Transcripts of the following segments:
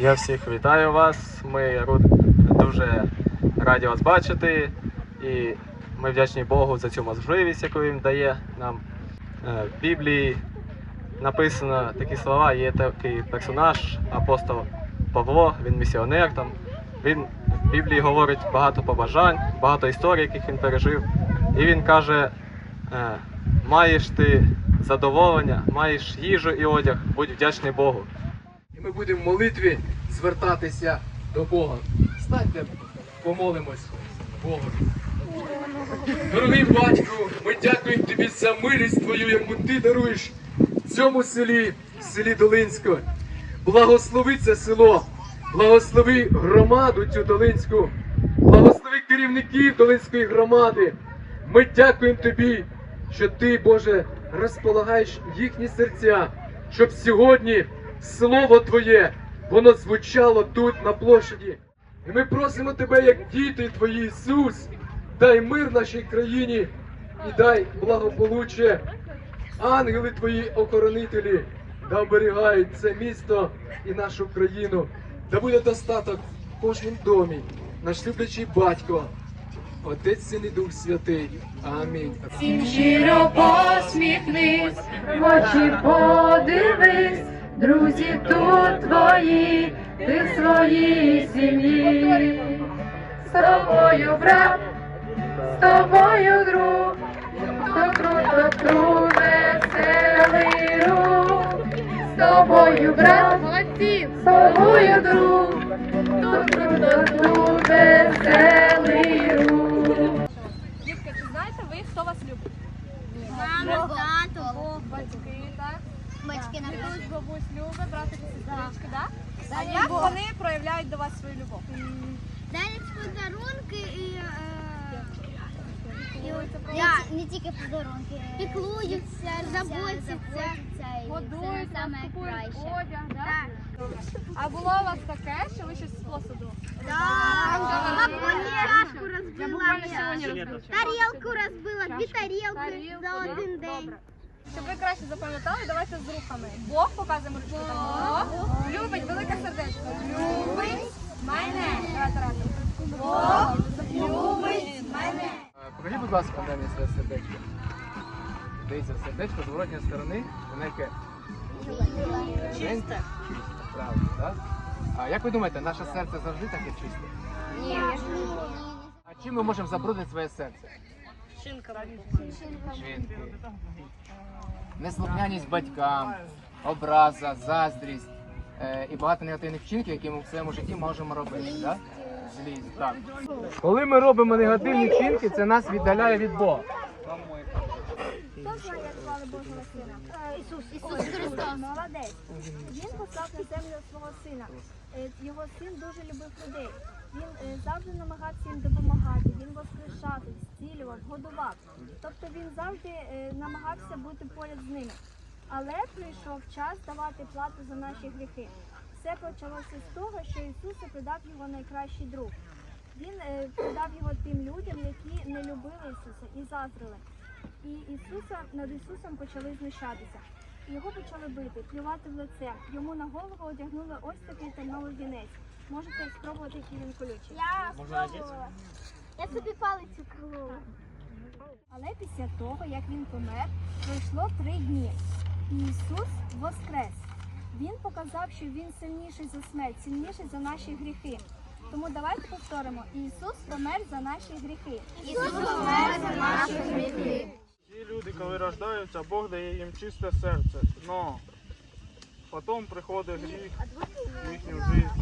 Я всіх вітаю вас. Ми дуже раді вас бачити. І ми вдячні Богу за цю можливість, яку він дає нам. Е, В Біблії написано такі слова, є такий персонаж, апостол Павло, він місіонер там. Він в Біблії говорить багато побажань, багато історій, яких він пережив. І він каже: е, маєш ти задоволення, маєш їжу і одяг, будь вдячний Богу. Ми будемо в молитві звертатися до Бога. Станьте, помолимось Богу. Дорогий батьку, ми дякуємо тобі за милість твою, яку ти даруєш цьому селі, в селі Долинську. Благослови це село, благослови громаду цю Долинську, благослови керівників Долинської громади. Ми дякуємо тобі, що ти, Боже, розполагаєш їхні серця, щоб сьогодні слово Твоє воно звучало тут на площаді. І ми просимо тебе, як діти Твої, Ісус, дай мир нашій країні і дай благополуччя. Ангели Твої охоронителі, да оберігають це місто і нашу країну, да буде достаток в кожному домі, наш люблячий батько, Отець Син і Дух Святий. Амінь. Всім щиро посміхнись, в очі подивись, друзі тут твої, ти в своїй сім'ї. З тобою, брат, з тобою, друг, то круто, тру веселий рух. З тобою, брат, з тобою, друг, то круто, тру веселий рух. Дітки, чи знаєте ви, хто вас любить? Мама, тато, Батьки, так? Батьки на Дідусь, бабусь любить, братики, сестрички, так? А Дай як Бог. вони проявляють до вас свою любов? Дарять подарунки і, е, і от, не, тільки подарунки. Піклуються, заботяться. Годують, вас, купують одяг. А було у вас таке, що ви щось з посуду? Чашку розбила. Тарілку розбила, дві тарілки за один день. Добре. Щоб ви краще запам'ятали, давайте з рухами. Бог показуємо ручку. Бог любить велике сердечко. Любить мене. Давайте разом. Бог любить мене. Е, Покажіть, будь ласка, дай мені своє сердечко. Дивіться, сердечко з воротньої сторони, воно яке? Чисте. Правильно, так? А як ви думаєте, наше серце завжди таке чисте? Ні. А чим ми можемо забруднити своє серце? Чинки. Неслухняність батькам, образа, заздрість е, і багато негативних вчинків, які ми в своєму житті можемо робити. Да? Злість, так. Коли ми робимо негативні вчинки, це нас віддаляє від Бога. Хто знає, як звали Божого сина? Ісус, Ісус Христос. Молодець. Він послав на землю свого сина. Е, Його син дуже любив людей. Він е, завжди намагався їм допомагати. Він воскрешав, їх, зцілював, годував. Тобто він завжди е, намагався бути поряд з ними. Але прийшов час давати плату за наші гріхи. Все почалося з того, що Ісуса придав його найкращий друг. Він е, придав його тим людям, які не любили Ісуса і заздрили. І Ісуса над Ісусом почали знущатися. Його почали бити, плювати в лице. Йому на голову одягнули ось такий терновий вінець. Можете спробувати, який він колючий. Я спробувала. Я собі палицю колола. Але після того, як він помер, пройшло три дні. І Ісус воскрес. Він показав, що він сильніший за смерть, сильніший за наші гріхи. Тому давайте повторимо: Ісус помер за наші гріхи. Ісус помер за наші гріхи. Ті люди, коли рождаються, Бог дає їм чисте серце. Но потім приходить гріх в їхню життя.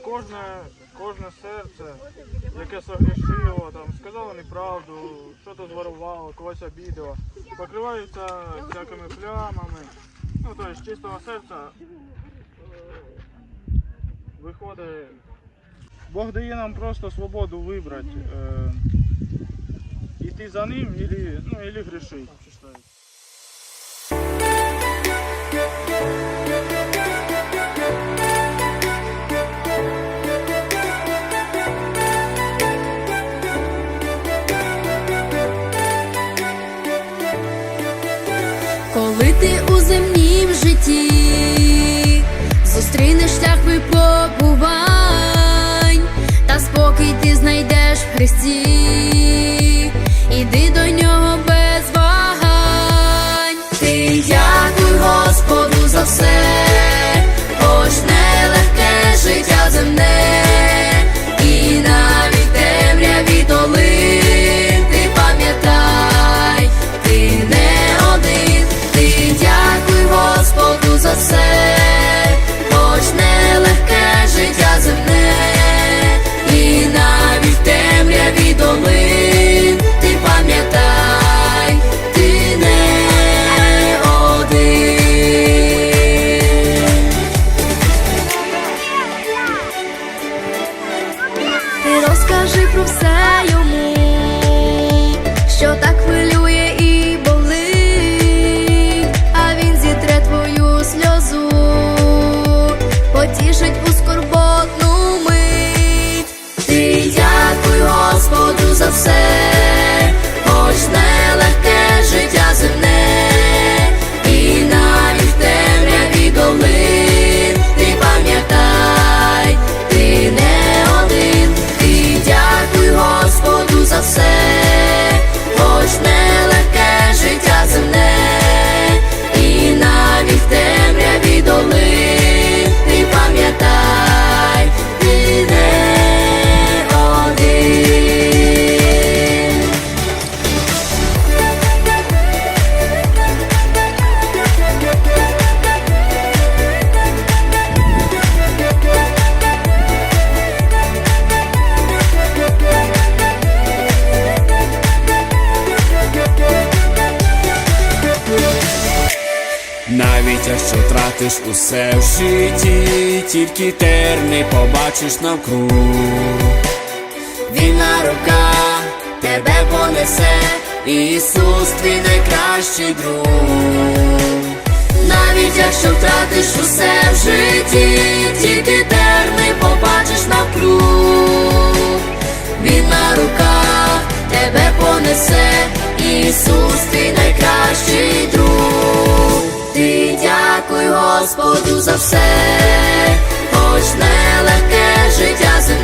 І кожне, кожне серце, яке согрішило, там, сказало неправду, що-то зворувало, когось обідало, покриваються всякими плямами. Ну, тобто з чистого серця е, виходить. Бог дає нам просто свободу вибрати. Е, Іти за ним і ну, или грешить. Коли ти у земнім житті зустрінеш шлях випадку. Христі, іди до нього без вагань. Ти дякуй Господу за все, розкажи про все йому, що так хвилює і болить, а він зітре твою сльозу, потішить у скорботну мить. Ти дякуй Господу за все, Навіть якщо втратиш усе в житті, тільки терни побачиш навкруг. Вільна рука тебе понесе, Ісус твій найкращий друг. Навіть якщо втратиш усе в житті, тільки терни побачиш навкруг. Вільна рука тебе понесе, Ісус, ти найкращий друг, ти дякуй Господу за все, хоч нелегке життя землі.